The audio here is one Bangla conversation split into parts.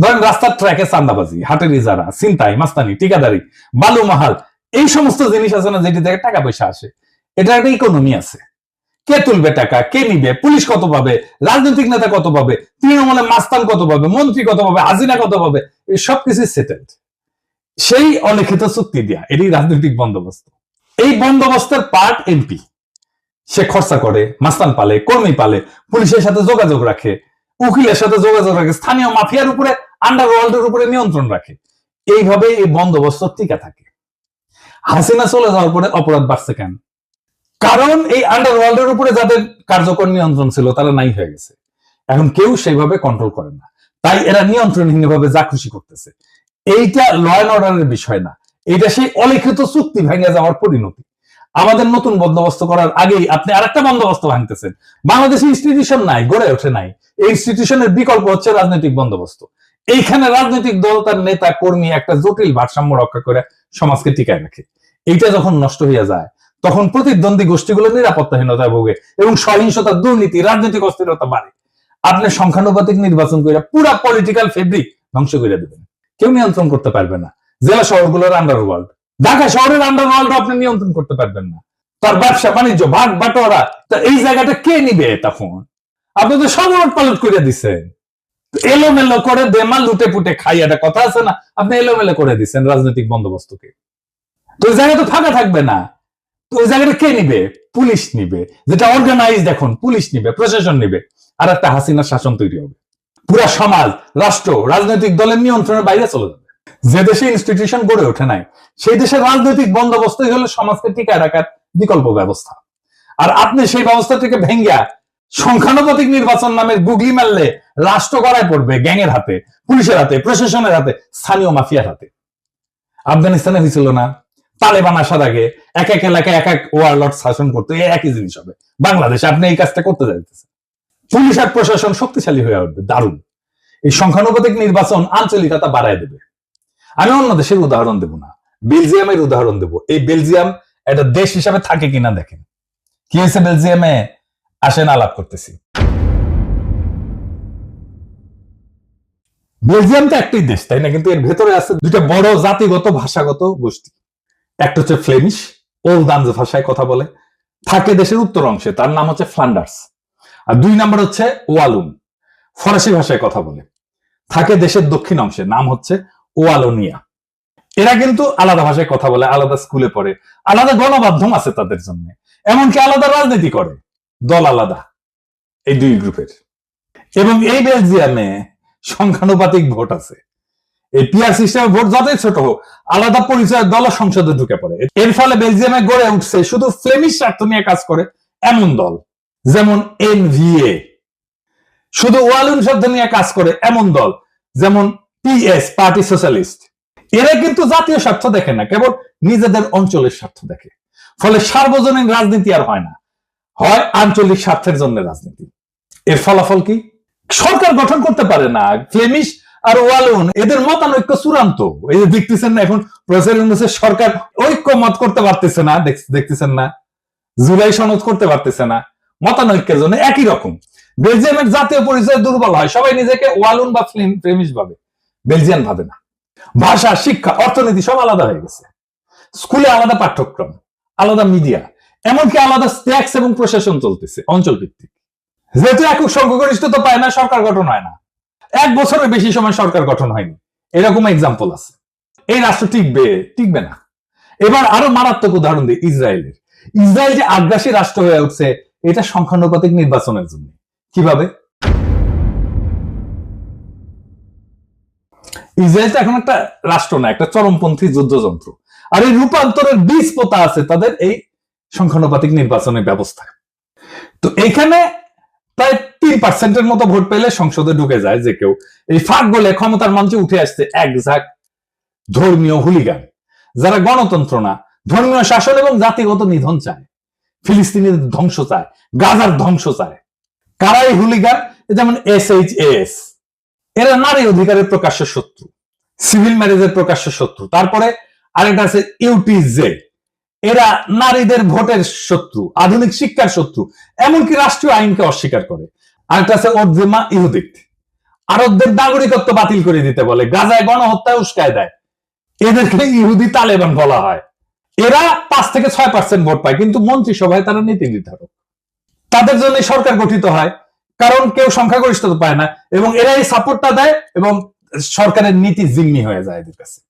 ধরেন রাস্তার ট্র্যাকে চান্দাবাজি হাটের ইজারা চিন্তাই মাস্তানি, ঠিকাদারি, বালু মাহাল, এই সমস্ত জিনিস আছে না যেটি থেকে টাকা পয়সা আসে। এটা একটা ইকোনমি আছে। কে তুলবে টাকা, কে নিবে, পুলিশ কত পাবে, রাজনৈতিক নেতা কত পাবে, তৃণমূলের মাস্তান কত পাবে, মন্ত্রী কত পাবে হাজিনা কত পাবে, এই সবকিছু সেটেলড সেই অলিখিত চুক্তি দেয়া, এটি রাজনৈতিক বন্দোবস্ত। এই বন্দোবস্তের পার্ট এমপি সে খরচা করে, মাস্তান পালে, কর্মী পালে, পুলিশের সাথে যোগাযোগ রাখে, উকিলের সাথে যোগাযোগ রাখে, স্থানীয় মাফিয়ার উপরে আন্ডারওয়ার্ল্ডের উপরে নিয়ন্ত্রণ রাখে। এইভাবে এই বন্দোবস্ত টিকা থাকে। হাসিনা চলে যাওয়ার পরে অপরাধ বাড়ছে কেন? কারণ এই আন্ডারওয়ার্ল্ডের উপরে যাদের কার্যকর নিয়ন্ত্রণ ছিল, তারা নাই হয়ে গেছে। এখন কেউ সেইভাবে কন্ট্রোল করে না। তাই এরা নিয়ন্ত্রণহীন ভাবে যা খুশি করতেছে। এইটা ল অ্যান্ড অর্ডারের বিষয় না। এটা সেই অলিখিত চুক্তি ভেঙে যাওয়ার পরিণতি। আমাদের নতুন বন্দোবস্ত করার আগেই আপনি আরেকটা বন্দোবস্ত ভাঙতেছেন। বাংলাদেশে ইনস্টিটিউশন নাই, গড়ে ওঠে নাই। এই ইনস্টিটিউশনের বিকল্প হচ্ছে রাজনৈতিক বন্দোবস্ত। এইখানে রাজনৈতিক দল তার নেতা, কর্মী একটা জটিল ভারসাম্য রক্ষা করে সমাজকে টিকায় রাখে। এইটা যখন নষ্ট হয়ে যায়, তখন প্রতিদ্বন্দ্বী গোষ্ঠীগুলো নিরাপত্তাহীনতায় ভোগে এবং সহিংসতা, দুর্নীতি, রাজনৈতিক অস্থিরতা বাড়ে। আপনি সংখ্যানুপাতিক নির্বাচন করে পুরা পলিটিক্যাল ফেব্রিক ধ্বংস করে দেবেন। কেউ নিয়ন্ত্রণ করতে পারবে না। জেলা শহরগুলোর আন্ডারওয়ার্ল্ড ঢাকা শহরের আন্ডারওয়ার্ল্ড আপনি নিয়ন্ত্রণ করতে পারবেন না। তার ব্যবসা, বাণিজ্য ভাগ বাটোয়ারা, তা এই জায়গাটা কে নিবে তখন? আপনি তো সব পালট করে দিচ্ছেন এলোমেলো করে দেমাল লুটে পুটে খাই, একটা কথা আছে না? আপনি এলোমেলো করে দিচ্ছেন রাজনৈতিক বন্দোবস্তকে। তো ওই জায়গা তো ফাঁকা থাকবে না। তো ওই জায়গাটা কে নিবে? পুলিশ নিবে। যেটা অর্গানাইজ এখন, পুলিশ নিবে, প্রশাসন নিবে, আর একটা হাসিনা শাসন তৈরি হবে। পুরা সমাজ, রাষ্ট্র, রাজনৈতিক দলের নিয়ন্ত্রণের বাইরে চলে যাবে। যে দেশে ইনস্টিটিউশন গড়ে ওঠে নাই, সেই দেশের রাজনৈতিক বন্দোবস্তই হলো সমাজকে টিকায় রাখার বিকল্প ব্যবস্থা। আর আপনি সেই ব্যবস্থাটিকে ভেঙ্গা সংখ্যানুপাতিক নির্বাচন নামের গুগলি মারলে রাষ্ট্র গড়ায় পড়বে গ্যাংয়ের হাতে, পুলিশের হাতে, প্রশাসনের হাতে, স্থানীয় মাফিয়ার হাতে। আফগানিস্তানে হয়েছিল না। তালেবান আসার আগে এক এক এলাকায় এক এক ওয়ারলট শাসন করতো একই জিনিস হবে। বাংলাদেশে আপনি এই কাজটা করতে যাইতেছেন। পুলিশ আর প্রশাসন শক্তিশালী হয়ে উঠবে, দারুণ। এই সংখ্যানুপাতিক নির্বাচন আঞ্চলিকতা বাড়ায় দেবে। আমি অন্য দেশের উদাহরণ দেব না। বেলজিয়ামের উদাহরণ দেব। এই বেলজিয়াম একটা দেশ হিসাবে থাকে কিনা দেখেন। কি হয়েছে বেলজিয়ামে? আসেন আলাপ করতেছি। বেলজিয়াম তো একটাই দেশ, তাই না? কিন্তু এর ভেতরে আছে দুইটা বড় জাতিগত, ভাষাগত গোষ্ঠী। একটা হচ্ছে ফ্লেমিশ ওল দাঞ্জ ভাষায় কথা বলে। থাকে দেশের উত্তর অংশে, তার নাম হচ্ছে ফ্লান্ডার্স। আর দুই নাম্বার হচ্ছে ওয়ালুন, ফরাসি ভাষায় কথা বলে। থাকে দেশের দক্ষিণ অংশে, নাম হচ্ছে ওয়ালোনিয়া। এরা কিন্তু আলাদা ভাষায় কথা বলে, আলাদা স্কুলে পড়ে, আলাদা গণমাধ্যম আছে তাদের জন্য। এমনকি আলাদা রাজনীতি করে। দল আলাদা, এই দুই গ্রুপের। এবং এই বেলজিয়ামে সংখ্যানুপাতিক ভোট আছে। এই পিয়ার সিস্টেমে ভোট যতই ছোট হোক, আলাদা পরিচয়ের দল সংসদে ঢুকে পড়ে। এর ফলে বেলজিয়ামে গড়ে উঠছে শুধু ফ্লেমিশ স্বার্থ নিয়ে কাজ করে এমন দল, যেমন এনভিএ। শুধু ওয়ালুন শব্দ নিয়ে কাজ করে এমন দল, যেমন পিএস, পার্টি সোশ্যালিস্ট। এরা কিন্তু জাতীয় স্বার্থ দেখে না, কেবল নিজেদের অঞ্চলের স্বার্থ দেখে। ফলে সার্বজনীন রাজনীতি আর হয় না। হয় আঞ্চলিক স্বার্থের জন্য রাজনীতি। এর ফলাফল কি? সরকার গঠন করতে পারে না। ফ্লেমিশ আর ওয়ালুন এদের মতানৈক্য চূড়ান্ত। এই যে দেখতেছেন না, এখন ইউনুসের সরকার ঐক্য মত করতে পারতেছে না। দেখতেছেন না, জুলাই সনদ করতে পারতেছে না। মতানৈক্যের জন্য একই রকম। বেলজিয়ামের জাতীয় পরিচয় দুর্বল হয়। সবাই নিজেকে ওয়ালুন বা ফ্লিম- ফ্লেমিশ ভাবে। বেলজিয়ান ভাবে না। ভাষা, শিক্ষা, অর্থনীতি সব আলাদা হয়ে গেছে। স্কুলে আলাদা পাঠ্যক্রম, আলাদা মিডিয়া। এমনকি আলাদা ট্যাক্স এবং প্রশাসন চলতেছে অঞ্চল ভিত্তিক যেহেতু একক সংখ্যাগরিষ্ঠতা পায় না, সরকার গঠন হয় না। এক বছরের বেশি সময় সরকার গঠন হয়নি। এরকম এক্সাম্পল আছে। এই রাষ্ট্র টিকবে টিকবে না। এবার আরও মারাত্মক উদাহরণ দিই, ইসরায়েলের। ইসরায়েল যে আগ্রাসী রাষ্ট্র হয়ে উঠছে, এটা সংখ্যানুপাতিক নির্বাচনের জন্য। কীভাবে? ইসরায়েল তো এখন একটা রাষ্ট্র না, একটা চরমপন্থী যুদ্ধযন্ত্র। আর এই রূপান্তরের বীজ পোতা আছে তাদের এই সংখ্যানুপাতিক নির্বাচনের ব্যবস্থা। তো এইখানে প্রায় তিন পার্সেন্টের মতো ভোট পেলে সংসদে ঢুকে যায় যে কেউ। এই ফাঁক গলে ক্ষমতার মঞ্চে উঠে আসছে এক ঝাঁক ধর্মীয় হুলিগান, যারা গণতন্ত্র না, ধর্মীয় শাসন এবং জাতিগত নিধন চায়। ফিলিস্তিনের ধ্বংস চায়, গাজার ধ্বংস চায়। কারা এই হুলিগান? যেমন এস এইচ এস এরা নারী অধিকারের প্রকাশ্য শত্রু, সিভিল ম্যারেজের প্রকাশ্য শত্রু। তারপরে আরেকটা আছে ইউটিজে। এরা নারীদের ভোটের শত্রু, আধুনিক শিক্ষার শত্রু, এমনকি রাষ্ট্রীয় আইনকে অস্বীকার করে। আরেকটা আছে অর্জিমা ইহুদিক। আরবদের নাগরিকত্ব বাতিল করে দিতে বলে, গাজায় গণহত্যা উস্কায় দেয়। এদেরকে ইহুদি তালেবান বলা হয়। এরা পাঁচ থেকে ছয় পার্সেন্ট ভোট পায়, কিন্তু মন্ত্রিসভায় তারা নীতি নির্ধারক। তাদের জন্য সরকার গঠিত হয়, কারণ কেউ সংখ্যাগরিষ্ঠতা পায় না, এবং এরা এই সাপোর্টটা দেয়, এবং সরকারের নীতি জিম্মি হয়ে যায় এদের কাছে।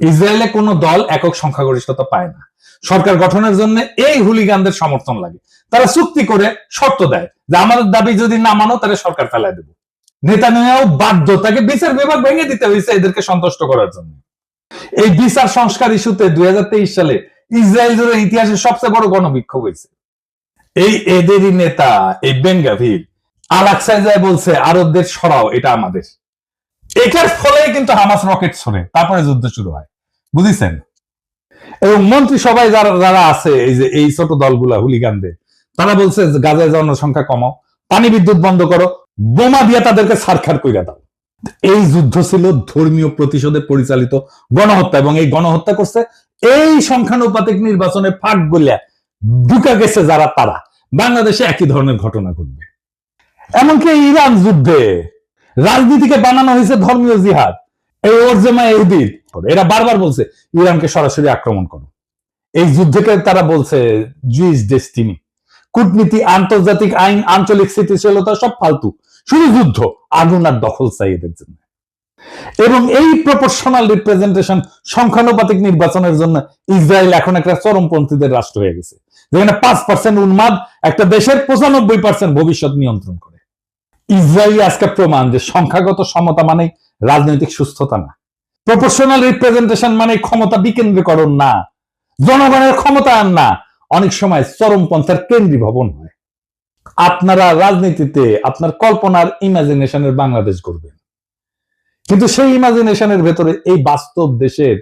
ইসরায়েলে কোন দল একক সংখ্যাগরিষ্ঠতা পায় না। সরকার গঠনের জন্য এই হুলিগানদের সমর্থন লাগে। তারা চুক্তি করে শর্ত দেয় যে আমাদের দাবি যদি না মানো তাহলে সরকার ফেলায় দেব। নেতা নেওয়াও বাধ্য তাকে বিচার বিভাগ ভেঙে দিতে হয়েছে এদেরকে সন্তুষ্ট করার জন্য। এই বিচার সংস্কার ইস্যুতে দুই সালে ইসরায়েল জুড়ে ইতিহাসের সবচেয়ে বড় গণবিক্ষোভ হয়েছে। এই এদেরই নেতা, এই বেঙ্গাভির আলাকসায় যায় বলছে, আরবদের সরাও, এটা আমাদের। এটার ফলেই কিন্তু হামাস রকেট ছড়ে, তারপরে যুদ্ধ শুরু হয়। বুঝেছেন? এবং মন্ত্রিসভায় যারা যারা আছে, এই যে এই ছোট দলগুলা, হুলিগানদের, তারা বলছে গাজায় জনসংখ্যা কমাও, পানি বিদ্যুৎ বন্ধ করো, বোমা দিয়ে তাদেরকে সারখার কইরা দাও। এই যুদ্ধ ছিল ধর্মীয় প্রতিশোধে পরিচালিত গণহত্যা এবং এই গণহত্যা করছে এই সংখ্যানুপাতিক নির্বাচনে ফাঁক গলিয়া ঢুকা গেছে যারা তারা। বাংলাদেশে একই ধরনের ঘটনা ঘটবে। এমনকি ইরান যুদ্ধে রাজনীতিকে বানানো হয়েছে ধর্মীয় জিহাদ। এই ওরজেমা এহুদির এরা বারবার বলছে, ইরানকে সরাসরি আক্রমণ করো। এই যুদ্ধকে তারা বলছে, জুইস ডেস্টিনি। কূটনীতি, আন্তর্জাতিক আইন, আঞ্চলিক স্থিতিশীলতা সব ফালতু। শুধু যুদ্ধ, আগুন আর দখল চাই এদের জন্য। এবং এই প্রপোর্শনাল রিপ্রেজেন্টেশন সংখ্যানুপাতিক নির্বাচনের জন্য ইসরায়েল এখন একটা চরমপন্থীদের রাষ্ট্র হয়ে গেছে। যেখানে পাঁচ পার্সেন্ট উন্মাদ, একটা দেশের পঁচানব্বই পার্সেন্ট ভবিষ্যৎ নিয়ন্ত্রণ করে। ইসরায়েল আজকে প্রমাণ যে সংখ্যাগত সমতা মানে রাজনৈতিক সুস্থতা না। প্রপোর্শনাল রিপ্রেজেন্টেশন মানে ক্ষমতা বিকেন্দ্রীকরণ না। জনগণের ক্ষমতায়ন না। অনেক সময় চরমপন্থার কেন্দ্রীভবন হয়। আপনারা রাজনীতিতে আপনার কল্পনার ইমাজিনেশনের বাংলাদেশ করবেন কিন্তু সেই ইমাজিনেশনের ভেতরে এই বাস্তব দেশের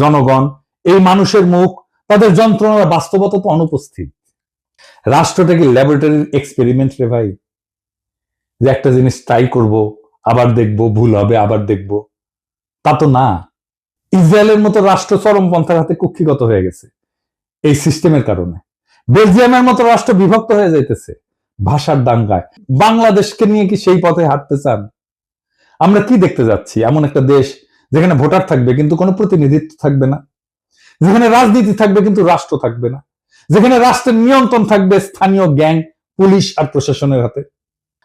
জনগণ, এই মানুষের মুখ, তাদের যন্ত্রণার বাস্তবতা তো অনুপস্থিত। রাষ্ট্রটা কি ল্যাবরেটরির এক্সপেরিমেন্ট রে ভাই? যে একটা জিনিস ট্রাই করব আবার দেখব, ভুল হবে, আবার দেখব। তা তো না। ইসরায়েলের মতো রাষ্ট্র চরমপন্থার হাতে কুক্ষিগত হয়ে গেছে এই সিস্টেমের কারণে। বেলজিয়ামের মতো রাষ্ট্র বিভক্ত হয়ে যাইতেছে ভাষার দাঙ্গায়। বাংলাদেশকে নিয়ে কি সেই পথে হাঁটতে চান? আমরা কি দেখতে যাচ্ছি? এমন একটা দেশ যেখানে ভোটার থাকবে কিন্তু কোনো প্রতিনিধিত্ব থাকবে না। যেখানে রাজনীতি থাকবে কিন্তু রাষ্ট্র থাকবে না। যেখানে রাষ্ট্রের নিয়ন্ত্রণ থাকবে স্থানীয় গ্যাং, পুলিশ আর প্রশাসনের হাতে।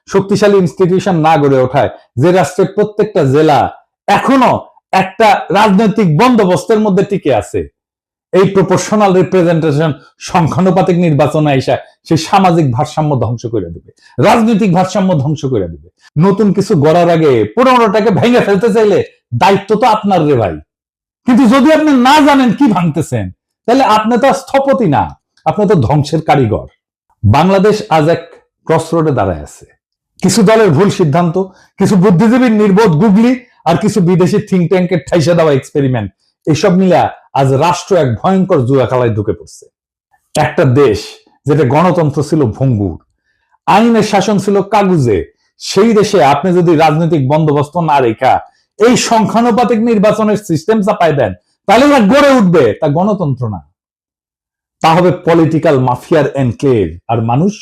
শক্তিশালী ইনস্টিটিউশন না গড়ে ওঠায়, যে রাষ্ট্রের প্রত্যেকটা জেলা এখনও একটা রাজনৈতিক বন্দোবস্তের মধ্যে টিকে আছে। এই প্রপোর্শনাল রিপ্রেজেন্টেশন সংখ্যানুপাতিক নির্বাচনে আইসা সেই সামাজিক ভারসাম্য ধ্বংস করে দেবে, রাজনৈতিক ভারসাম্য ধ্বংস করে দেবে। নতুন কিছু গড়ার আগে পুরোনোটাকে ভেঙে ফেলতে চাইলে দায়িত্ব তো আপনার রে ভাই। কিন্তু যদি আপনি না জানেন কি ভাঙতেছেন, তাহলে আপনি তো স্থপতি না, আপনি তো ধ্বংসের কারিগর। বাংলাদেশ আজ এক ক্রসরোডে দাঁড়ায় আছে। কিছু দলের ভুল সিদ্ধান্ত, কিছু বুদ্ধিজীবীর নির্বোধ গুগলি আর কিছু বিদেশি থিঙ্ক ট্যাঙ্কের ঠাইসা দেওয়া এক্সপেরিমেন্ট এসব মিলে আজ রাষ্ট্র এক ভয়ঙ্কর জুয়া ঢুকে পড়ছে। একটা দেশ যেটা গণতন্ত্র ছিল ভঙ্গুর, আইনের শাসন ছিল কাগুজে, সেই দেশে আপনি যদি রাজনৈতিক বন্দোবস্ত না রেখা, এই সংখ্যানুপাতিক নির্বাচনের সিস্টেম চাপায় দেন তাহলে গড়ে উঠবে, তা গণতন্ত্র না। তা হবে পলিটিক্যাল মাফিয়ার এনক্লেভ আর মানুষ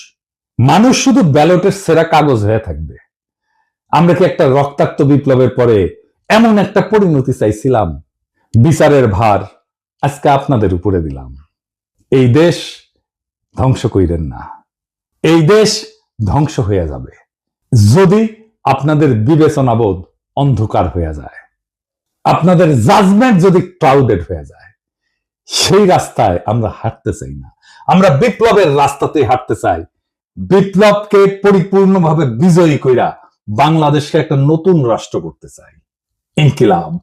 মানুষ শুধু ব্যালটের সেরা কাগজ হয়ে থাকবে। আমরা কি একটা রক্তাক্ত বিপ্লবের পরে এমন একটা পরিণতি চাইছিলাম? বিচারের ভার আজকে আপনাদের উপরে দিলাম। এই দেশ ধ্বংস কইরেন না। এই দেশ ধ্বংস হয়ে যাবে। যদি আপনাদের বিবেচনাবোধ অন্ধকার হয়ে যায়, আপনাদের জাজমেন্ট যদি ক্লাউডেড হয়ে যায়, সেই রাস্তায় আমরা হাঁটতে চাই না। আমরা বিপ্লবের রাস্তাতে হাঁটতে চাই। বিপ্লবকে পরিপূর্ণভাবে বিজয়ী কইরা বাংলাদেশকে একটা নতুন রাষ্ট্র করতে চাই। ইনকিলাব।